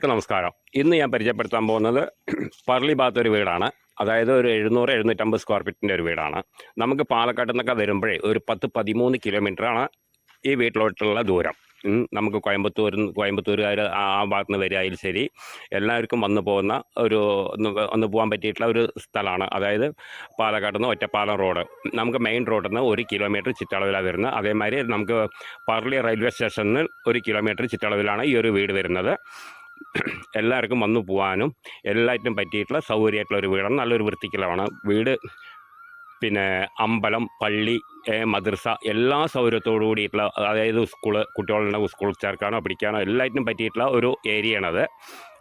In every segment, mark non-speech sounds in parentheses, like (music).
നമസ്കാരം. ഇന്ന് ഞാൻ പരിചയപ്പെടുത്താൻ പോകുന്നത് (clears throat) പർളി ഭാഗത്ത് ഒരു വീടാണ്. അതായത് ഒരു എഴുന്നൂറ് എഴുന്നൂറ്റമ്പത് സ്ക്വയർ ഫീറ്റിന്റെ ഒരു വീടാണ്. നമുക്ക് പാലക്കാട് നിന്നൊക്കെ വരുമ്പോഴേ ഒരു പത്ത് പതിമൂന്ന് കിലോമീറ്ററാണ് ഈ വീട്ടിലോട്ടുള്ള ദൂരം. നമുക്ക് കോയമ്പത്തൂർ കോയമ്പത്തൂരുകാർ ആ ഭാഗത്ത് നിന്ന് വരികയായാലും ശരി എല്ലാവർക്കും വന്നു പോകുന്ന ഒരു ഒന്ന് പോകാൻ പറ്റിയിട്ടുള്ള ഒരു സ്ഥലമാണ്. അതായത് പാലക്കാട് നിന്ന് ഒറ്റപ്പാലം റോഡ് നമുക്ക് മെയിൻ റോഡിൽ നിന്ന് ഒരു കിലോമീറ്റർ ചുറ്റളവിലാണ് വരുന്നത്. അതേമാതിരി നമുക്ക് പർളി റെയിൽവേ സ്റ്റേഷനിൽ ഒരു കിലോമീറ്റർ ചുറ്റളവിലാണ് ഈ ഒരു വീട് വരുന്നത്. എല്ലാവർക്കും വന്നു പോകാനും എല്ലാറ്റിനും പറ്റിയിട്ടുള്ള സൗകര്യമായിട്ടുള്ള ഒരു വീടാണ്. നല്ലൊരു വൃത്തിക്കലാണ് വീട് പിന്നെ അമ്പലം പള്ളി മദ്രസ എല്ലാ സൗകര്യത്തോടു കൂടിയിട്ടുള്ള അതായത് സ്കൂൾ കുട്ടികളുടെ സ്കൂൾ ചേർക്കാനോ പിടിക്കാനോ എല്ലാറ്റിനും പറ്റിയിട്ടുള്ള ഒരു ഏരിയയാണത്.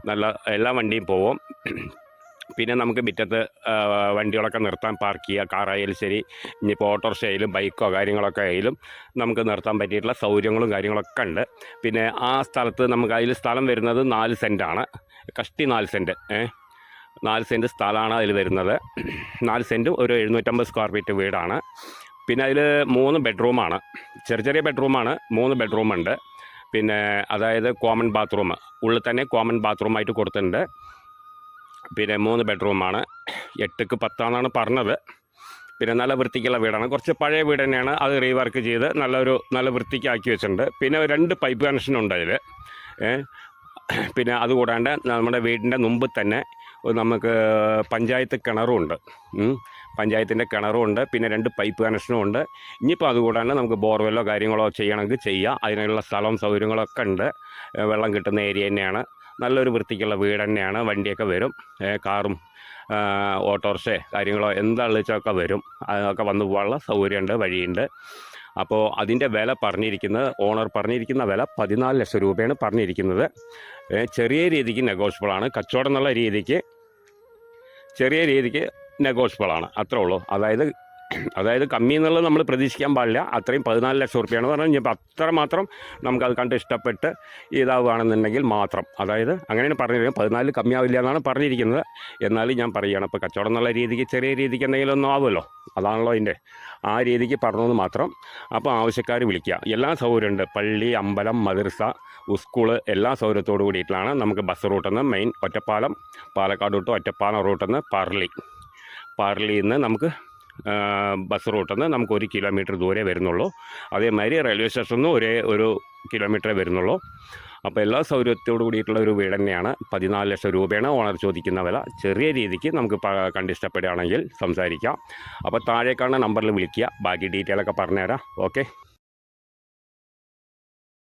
നല്ല എല്ലാ വണ്ടിയും പോവും. പിന്നെ നമുക്ക് മുറ്റത്ത് വണ്ടികളൊക്കെ നിർത്താൻ പാർക്ക് ചെയ്യുക. കാറായാലും ശരി ഇനിയിപ്പോൾ ഓട്ടോറിക്ഷ ആയാലും ബൈക്കോ കാര്യങ്ങളൊക്കെ ആയാലും നമുക്ക് നിർത്താൻ പറ്റിയിട്ടുള്ള സൗകര്യങ്ങളും കാര്യങ്ങളൊക്കെ ഉണ്ട്. പിന്നെ ആ സ്ഥലത്ത് നമുക്ക് അതിൽ സ്ഥലം വരുന്നത് നാല് സെന്റാണ് കഷ്ടി നാല് സെന്റ് ഏഹ് നാല് സെന്റ് സ്ഥലമാണ് അതിൽ വരുന്നത്. നാല് സെന്റും ഒരു എഴുന്നൂറ്റമ്പത് സ്ക്വയർ ഫീറ്റ് വീടാണ്. പിന്നെ അതിൽ മൂന്ന് ബെഡ്റൂമാണ് ചെറിയ ചെറിയ ബെഡ്റൂമാണ് മൂന്ന് ബെഡ്റൂമുണ്ട് പിന്നെ അതായത് കോമൺ ബാത്റൂം ഉള്ളിൽ തന്നെ കോമൺ ബാത്റൂമായിട്ട് കൊടുത്തിട്ടുണ്ട്. പിന്നെ മൂന്ന് ബെഡ്റൂമാണ് എട്ടുക്ക് പത്താണെന്നാണ് പറഞ്ഞത്. പിന്നെ നല്ല വൃത്തിക്കുള്ള വീടാണ്. കുറച്ച് പഴയ വീട് തന്നെയാണ് അത് റീവർക്ക് ചെയ്ത് നല്ലൊരു നല്ല വൃത്തിക്കാക്കി വെച്ചിട്ടുണ്ട്. പിന്നെ രണ്ട് പൈപ്പ് കണക്ഷൻ ഉണ്ട് അതിൽ പിന്നെ അതുകൂടാണ്ട് നമ്മുടെ വീടിന്റെ മുമ്പ് തന്നെ നമുക്ക് പഞ്ചായത്ത് കിണറും ഉണ്ട്. ഉം. പഞ്ചായത്തിന്റെ കിണറും ഉണ്ട്. പിന്നെ രണ്ട് പൈപ്പ് കണക്ഷനും ഉണ്ട്. ഇനിയിപ്പോൾ അതുകൂടാണ്ട് നമുക്ക് ബോർവെല്ലോ കാര്യങ്ങളോ ചെയ്യണമെങ്കിൽ ചെയ്യാം. അതിനുള്ള സ്ഥലവും സൗകര്യങ്ങളൊക്കെ ഉണ്ട്. വെള്ളം കിട്ടുന്ന ഏരിയ തന്നെയാണ്. നല്ലൊരു വൃത്തിക്കുള്ള വീട് തന്നെയാണ് വണ്ടിയൊക്കെ വരും. കാറും ഓട്ടോറിക്ഷ കാര്യങ്ങളോ എന്താണെന്ന് വെച്ചൊക്കെ വരും. അതൊക്കെ വന്നു പോകാനുള്ള സൗകര്യമുണ്ട് വഴിയുണ്ട്. അപ്പോൾ അതിന്റെ വില പറഞ്ഞിരിക്കുന്നത് ഓണർ പറഞ്ഞിരിക്കുന്ന വില പതിനാല് ലക്ഷം രൂപയാണ് പറഞ്ഞിരിക്കുന്നത്. ചെറിയ രീതിക്ക് നെഗോഷ്യബിളാണ് കച്ചവടം എന്നുള്ള രീതിക്ക് ചെറിയ രീതിക്ക് നെഗോഷ്യബിളാണ് അത്രേ ഉള്ളൂ. അതായത് അതായത് കമ്മി എന്നുള്ളത് നമ്മൾ പ്രതീക്ഷിക്കാൻ പാടില്ല. അത്രയും പതിനാല് ലക്ഷം റുപ്യാണ് പറഞ്ഞാൽ ഇനിയിപ്പോൾ അത്ര മാത്രം നമുക്കത് കണ്ട് ഇഷ്ടപ്പെട്ട് ഇതാവുകയാണെന്നുണ്ടെങ്കിൽ മാത്രം. അതായത് അങ്ങനെയാണ് പറഞ്ഞിരിക്കുന്നത്. പതിനാലിൽ കമ്മിയാവില്ല എന്നാണ് പറഞ്ഞിരിക്കുന്നത്. എന്നാലും ഞാൻ പറയുകയാണ്. അപ്പോൾ കച്ചവടം എന്നുള്ള രീതിക്ക് ചെറിയ രീതിക്ക് എന്തെങ്കിലും ഒന്നും ആവുമല്ലോ. അതാണല്ലോ അതിന്റെ ആ രീതിക്ക് പറഞ്ഞതെന്ന് മാത്രം. അപ്പോൾ ആവശ്യക്കാർ വിളിക്കുക. എല്ലാ സൗകര്യമുണ്ട് പള്ളി അമ്പലം മദർസ സ്കൂൾ എല്ലാ സൗകര്യത്തോടു കൂടിയിട്ടാണ് നമുക്ക് ബസ് റൂട്ടിൽ നിന്ന് മെയിൻ ഒറ്റപ്പാലം പാലക്കാട് തൊട്ട് ഒറ്റപ്പാലം റൂട്ടിൽ നിന്ന് പാർലി. പാർലിയിൽ നിന്ന് നമുക്ക് ബസ് റൂട്ടിൽ നിന്ന് നമുക്ക് ഒരു കിലോമീറ്റർ ദൂരെ വരുന്നുള്ളൂ. അതേമാതിരി റെയിൽവേ സ്റ്റേഷനിൽ നിന്ന് ഒരേ ഒരു കിലോമീറ്ററേ വരുന്നുള്ളൂ. അപ്പോൾ എല്ലാ സൗകര്യത്തോടു കൂടിയിട്ടുള്ള ഒരു വീട് തന്നെയാണ്. പതിനാല് ലക്ഷം രൂപയാണ് ഓണർ ചോദിക്കുന്ന വില. ചെറിയ രീതിക്ക് നമുക്ക് കണ്ടിഷ്ടപ്പെടുകയാണെങ്കിൽ സംസാരിക്കാം. അപ്പോൾ താഴേക്കാണ് നമ്പറിൽ വിളിക്കുക. ബാക്കി ഡീറ്റെയിലൊക്കെ പറഞ്ഞുതരാം. ഓക്കെ